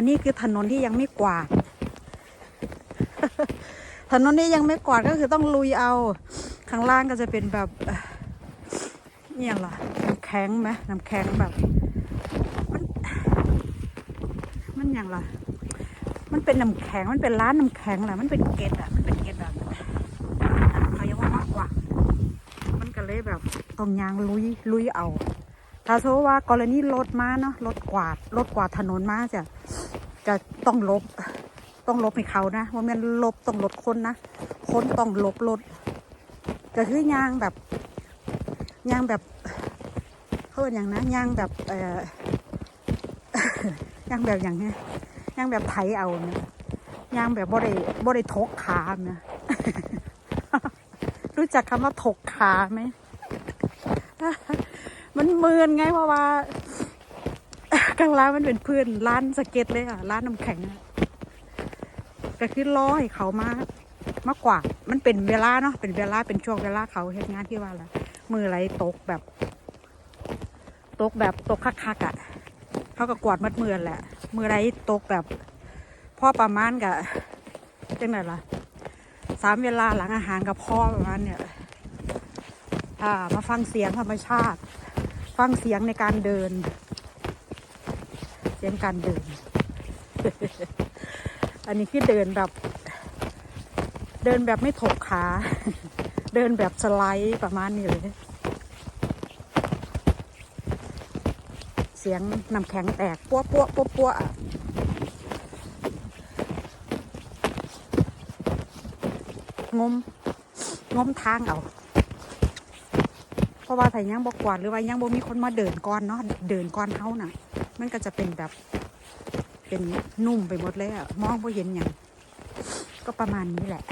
อันนี้คือถนนที่ยังไม่กวาด ถนนนี้ยังไม่กวาดก็คือต้องลุยเอา ข้างล่างก็จะเป็นแบบเนี่ยหรอน้ำแข็งไหมน้ำแข็งแบบ มันมันอย่างไรมันเป็นน้ำแข็ง มันเป็นร้านน้ำแข็งแหละมันเป็นเกตอะมันเป็นเกตแบบเขาเรียกว่ามากกว่า มันก็เลยแบบตรงยางลุยลุยเอา ถ้าสมมติว่ากรณีรถมาเนาะรถกวาดรถกวาดถนนมาจะ จะต้องลบ ต้องลบให้เขานะว่าแมันลบต้องลดคนนะคนต้องลบรถก็คือยางแบบยางแบบเขาเป็นอย่างนะยางแบบเอ่อยางแบบอย่างเนี้ยยางแบบไถเอาเนี่ยยางแบบบ่ได้บ่ได้ทกขาเนี่ยรู้จักคำว่าถกขาไหมมันเมือนไงเพราะว่า กลางร้านมันเป็นพื้นร้านสเก็ตเลยอะร้านน้ำแข็งก็คือรอให้เขามามากกว่า มันเป็นเวลาเนาะเป็นเวลาเป็นช่วงเวลาเขาเฮ็ดงานที่ว่าละมือไหลตกแบบ ตกแบบตกคักๆอะเขาก็กวาดมัดมือแหละ มือไหลตกแบบพ่อประมาณกับจังไหนล่ะสามเวลาหลังอาหารกับพ่อประมาณเนี่ยอ่ามาฟังเสียงธรรมชาติ ฟังเสียงในการเดิน เสียงการเดิน อันนี้คือเดินแบบ เดินแบบไม่ถกขา เดินแบบสไลด์ประมาณนี้เลย เสียงน้ำแข็งแตกปั้วปั้วปั้วปั้วงม งมทางเอา ราะว่าถ้ายังบกกวาดหรือว่ายังบ่มีคนมาเดินก้อนเนาะเดินก้อนเฮาน่ะ มันก็จะเป็นแบบเป็นนุ่มไปหมดเลยอะมองบ่เห็นอย่างก็ประมาณนี้แหละ